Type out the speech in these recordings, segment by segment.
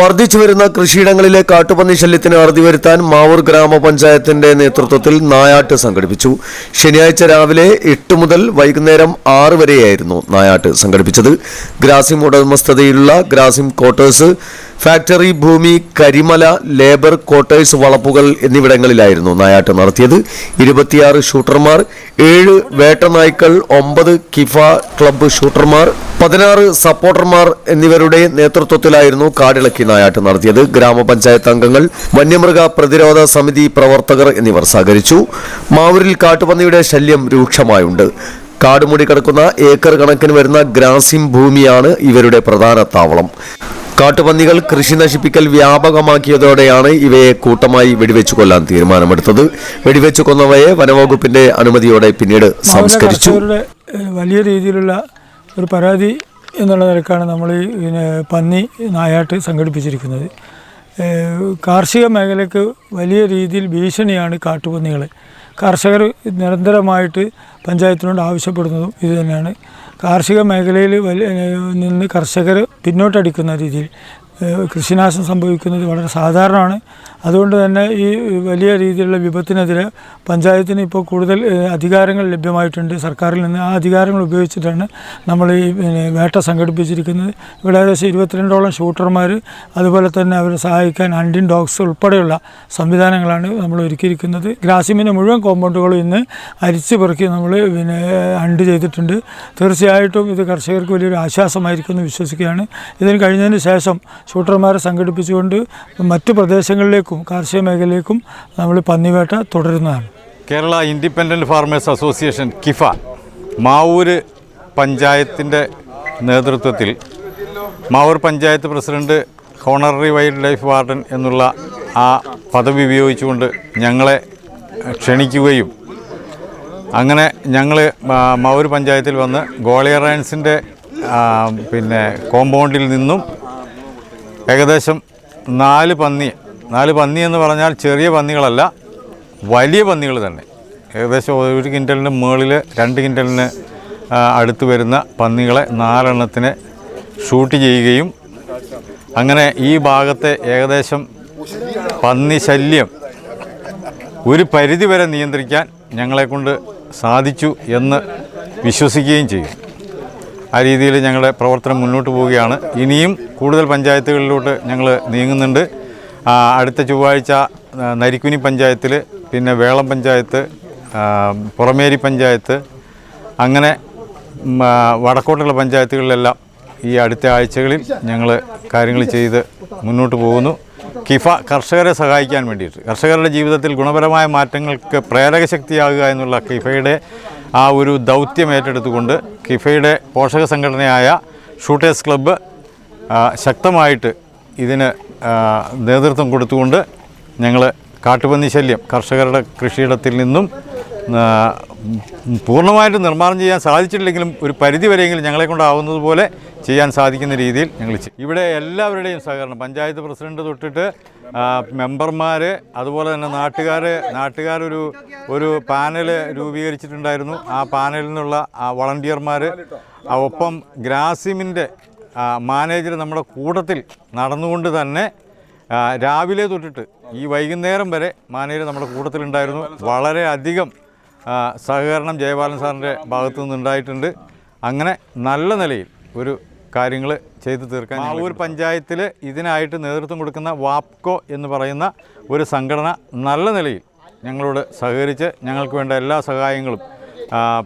വർദ്ധിച്ചു വരുന്ന കൃഷിയിടങ്ങളിലെ കാട്ടുപന്നി ശല്യത്തിന് അറുതി വരുത്താൻ മാവൂർ ഗ്രാമപഞ്ചായത്തിന്റെ നേതൃത്വത്തിൽ നായാട്ട് സംഘടിപ്പിച്ചു. ശനിയാഴ്ച രാവിലെ എട്ട് മുതൽ വൈകുന്നേരം ആറ് വരെയായിരുന്നു നായാട്ട് സംഘടിപ്പിച്ചത്. ഗ്രാസിം ഉടമസ്ഥതയിലുള്ള ഗ്രാസിം ക്വാർട്ടേഴ്സ് ഫാക്ടറി ഭൂമി കരിമല ലേബർ ക്വാർട്ടേഴ്സ് വളപ്പുകൾ എന്നിവിടങ്ങളിലായിരുന്നു നായാട്ടം നടത്തിയത്. ഇരുപത്തിയാറ് ഷൂട്ടർമാർ ഏഴ് വേട്ടനായ്ക്കൾ ഒമ്പത് കിഫ ക്ലബ്ബ് ഷൂട്ടർമാർ പതിനാറ് സപ്പോർട്ടർമാർ എന്നിവരുടെ നേതൃത്വത്തിലായിരുന്നു കാടിളക്കി നായാട്ടം നടത്തിയത്. ഗ്രാമപഞ്ചായത്ത് അംഗങ്ങൾ വന്യമൃഗ പ്രതിരോധ സമിതി പ്രവർത്തകർ എന്നിവർ സഹകരിച്ചു. മാവൂരിൽ കാട്ടുപന്നിയുടെ ശല്യം രൂക്ഷമായുണ്ട്. കാടുമൂടി കിടക്കുന്ന ഏക്കർ കണക്കിന് വരുന്ന ഗ്രാസിം ഭൂമിയാണ് ഇവരുടെ പ്രധാന താവളം. കാട്ടുപന്നികൾ കൃഷി നശിപ്പിക്കൽ വ്യാപകമാക്കിയതോടെയാണ് ഇവയെ കൂട്ടമായി വെടിവെച്ചു കൊല്ലാൻ തീരുമാനമെടുത്തത്. വെടിവെച്ചു കൊന്നവയെ വനവകുപ്പിന്റെ അനുമതിയോടെ പിന്നീട് സംസ്കരിച്ചു. വലിയ രീതിയിലുള്ള ഒരു പരാതി എന്നുള്ള നിലക്കാണ് നമ്മൾ ഈ പിന്നെ നായാട്ട് സംഘടിപ്പിച്ചിരിക്കുന്നത്. കാർഷിക മേഖലയ്ക്ക് വലിയ രീതിയിൽ ഭീഷണിയാണ് കാട്ടുപന്നികൾ കർഷകർ നിരന്തരമായിട്ട് പഞ്ചായത്തിനോട് ആവശ്യപ്പെടുന്നതും ഇത് തന്നെയാണ്. കാർഷിക മേഖലയിൽ വലിയ നിന്ന് കർഷകർ പിന്നോട്ടടിക്കുന്ന രീതിയിൽ കൃഷിനാശം സംഭവിക്കുന്നത് വളരെ സാധാരണമാണ്. അതുകൊണ്ട് തന്നെ ഈ വലിയ രീതിയിലുള്ള വിപത്തിനെതിരെ പഞ്ചായത്തിന് ഇപ്പോൾ കൂടുതൽ അധികാരങ്ങൾ ലഭ്യമായിട്ടുണ്ട്. സർക്കാരിൽ നിന്ന് ആ അധികാരങ്ങൾ ഉപയോഗിച്ചിട്ടാണ് നമ്മൾ ഈ വേട്ട സംഘടിപ്പിച്ചിരിക്കുന്നത്. ഇവിടെ ഏകദേശം ഇരുപത്തിരണ്ടോളം ഷൂട്ടർമാർ അതുപോലെ തന്നെ അവരെ സഹായിക്കാൻ ഹണ്ടിൻ ഡോഗ്സ് ഉൾപ്പെടെയുള്ള സംവിധാനങ്ങളാണ് നമ്മൾ ഒരുക്കിയിരിക്കുന്നത്. ഗ്രാസിമിന്റെ മുഴുവൻ കോമ്പൗണ്ടുകളും ഇന്ന് അരിച്ചു പെറുക്കി നമ്മൾ പിന്നെ അണ്ട് ചെയ്തിട്ടുണ്ട്. തീർച്ചയായിട്ടും ഇത് കർഷകർക്ക് വലിയൊരു ആശ്വാസമായിരിക്കും എന്ന് വിശ്വസിക്കുകയാണ്. ഇതിന് കഴിഞ്ഞതിന് ശേഷം ഷൂട്ടർമാരെ സംഘടിപ്പിച്ചുകൊണ്ട് മറ്റു പ്രദേശങ്ങളിലേക്കും കാർഷിക മേഖലയിലേക്കും നമ്മൾ പന്നിവേട്ട തുടരുന്നതാണ്. Kerala independent farmers association KIFA Mavoor പഞ്ചായത്തിന്റെ നേതൃത്വത്തിൽ Mavoor panchayat president honorary wildlife warden എന്നുള്ള ആ പദവി ഉപയോഗിച്ചുകൊണ്ട് ഞങ്ങളെ ക്ഷണിക്കുകയും അങ്ങനെ ഞങ്ങൾ മാവൂർ പഞ്ചായത്തിൽ വന്ന് ഗോളിയറൈൻസിന്റെ പിന്നെ കോമ്പൗണ്ടിൽ നിന്നും ഏകദേശം നാല് പന്നി നാല് പന്നി എന്ന് പറഞ്ഞാൽ ചെറിയ പന്നികളല്ല വലിയ പന്നികൾ തന്നെ. ഏകദേശം ഒരു കിന്റലിന് മുകളിൽ രണ്ട് കിന്റലിന് അടുത്ത് വരുന്ന പന്നികളെ നാലെണ്ണത്തിനെ ഷൂട്ട് ചെയ്യുകയും അങ്ങനെ ഈ ഭാഗത്തെ ഏകദേശം പന്നി ശല്യം ഒരു പരിധിവരെ നിയന്ത്രിക്കാൻ ഞങ്ങളെക്കൊണ്ട് സാധിച്ചു എന്ന് വിശ്വസിക്കുകയും ചെയ്യും. ആ രീതിയിൽ ഞങ്ങളുടെ പ്രവർത്തനം മുന്നോട്ട് പോവുകയാണ്. ഇനിയും കൂടുതൽ പഞ്ചായത്തുകളിലോട്ട് ഞങ്ങൾ നീങ്ങുന്നുണ്ട്. അടുത്ത ചൊവ്വാഴ്ച നരിക്കുനി പഞ്ചായത്തിൽ പിന്നെ വേളം പഞ്ചായത്ത് പുറമേരി പഞ്ചായത്ത് അങ്ങനെ വടക്കോട്ടുള്ള പഞ്ചായത്തുകളിലെല്ലാം ഈ അടുത്ത ആഴ്ചകളിൽ ഞങ്ങൾ കാര്യങ്ങൾ ചെയ്ത് മുന്നോട്ട് പോകുന്നു. കിഫ കർഷകരെ സഹായിക്കാൻ വേണ്ടിയിട്ട്. കർഷകരുടെ ജീവിതത്തിൽ ഗുണപരമായ മാറ്റങ്ങൾക്ക് പ്രേരക ശക്തിയാകുക എന്നുള്ള കിഫയുടെ ആ ഒരു ദൗത്യം ഏറ്റെടുത്തുകൊണ്ട് കിഫയുടെ പോഷക സംഘടനയായ ഷൂട്ടേഴ്സ് ക്ലബ്ബ് ശക്തമായിട്ട് ഇതിന് നേതൃത്വം കൊടുത്തുകൊണ്ട് ഞങ്ങൾ കാട്ടുപന്നി ശല്യം കർഷകരുടെ കൃഷിയിടത്തിൽ നിന്നും പൂർണമായിട്ട് നിർമ്മാണം ചെയ്യാൻ സാധിച്ചിട്ടില്ലെങ്കിലും ഒരു പരിധി വരെയെങ്കിലും ഞങ്ങളെ കൊണ്ടാവുന്നതുപോലെ ചെയ്യാൻ സാധിക്കുന്ന രീതിയിൽ ഞങ്ങൾ ചെയ്യും. ഇവിടെ എല്ലാവരുടെയും സഹകരണം പഞ്ചായത്ത് പ്രസിഡന്റ് തൊട്ടിട്ട് മെമ്പർമാർ അതുപോലെ തന്നെ നാട്ടുകാർ നാട്ടുകാരൊരു ഒരു പാനൽ രൂപീകരിച്ചിട്ടുണ്ടായിരുന്നു. ആ പാനലിൽ നിന്നുള്ള ആ വളണ്ടിയർമാർ ഒപ്പം ഗ്രാസിമിന്റെ മാനേജർ നമ്മുടെ കൂട്ടത്തിൽ നടന്നുകൊണ്ട് തന്നെ രാവിലെ തൊട്ടിട്ട് ഈ വൈകുന്നേരം വരെ മാനേജർ നമ്മുടെ കൂട്ടത്തിലുണ്ടായിരുന്നു. വളരെ അധികം ആ, സഹകരണം ജയപാലൻ സാറിന്റെ ഭാഗത്തു നിന്നുണ്ടായിട്ടുണ്ട്. അങ്ങനെ നല്ല നിലയിൽ ഒരു കാര്യങ്ങൾ ചെയ്തു തീർക്കാൻ ഒരു പഞ്ചായത്തിൽ ഇതിനായിട്ട് നേതൃത്വം കൊടുക്കുന്ന വാപ്കോ എന്ന് പറയുന്ന ഒരു സംഘടന നല്ല നിലയിൽ ഞങ്ങളോട് സഹകരിച്ച് ഞങ്ങൾക്ക് വേണ്ട എല്ലാ സഹായങ്ങളും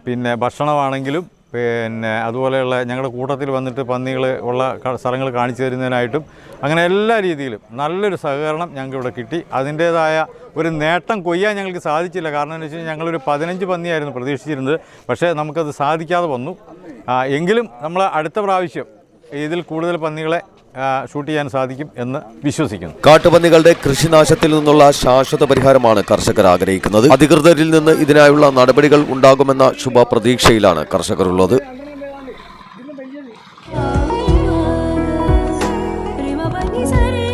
പിന്നെ ഭക്ഷണമാണെങ്കിലും പിന്നെ അതുപോലെയുള്ള ഞങ്ങളുടെ കൂട്ടത്തിൽ വന്നിട്ട് പന്നികൾ ഉള്ള സ്ഥലങ്ങൾ കാണിച്ചു തരുന്നതിനായിട്ടും അങ്ങനെ എല്ലാ രീതിയിലും നല്ലൊരു സഹകരണം ഞങ്ങൾക്ക് ഇവിടെ കിട്ടി. അതിന്റേതായ ഒരു നേട്ടം കൊയ്യാൻ ഞങ്ങൾക്ക് സാധിച്ചില്ല. കാരണം എന്ന് വെച്ച് കഴിഞ്ഞാൽ ഞങ്ങളൊരു പതിനഞ്ച് പന്നിയായിരുന്നു പ്രതീക്ഷിച്ചിരുന്നത്. പക്ഷേ നമുക്കത് സാധിക്കാതെ വന്നു. എങ്കിലും നമ്മൾ അടുത്ത പ്രാവശ്യം ഇതിൽ കൂടുതൽ പന്നികളെ ഷൂട്ട് ചെയ്യാൻ സാധിക്കും എന്ന് വിശ്വസിക്കുന്നു കാട്ടുപന്നികളുടെ കൃഷിനാശത്തിൽ നിന്നുള്ള ശാശ്വത പരിഹാരമാണ് കർഷകർ ആഗ്രഹിക്കുന്നത് അധികൃതരിൽ നിന്ന് ഇതിനായുള്ള നടപടികൾ ഉണ്ടാകുമെന്ന ശുഭ പ്രതീക്ഷയിലാണ് കർഷകരുള്ളത് Prima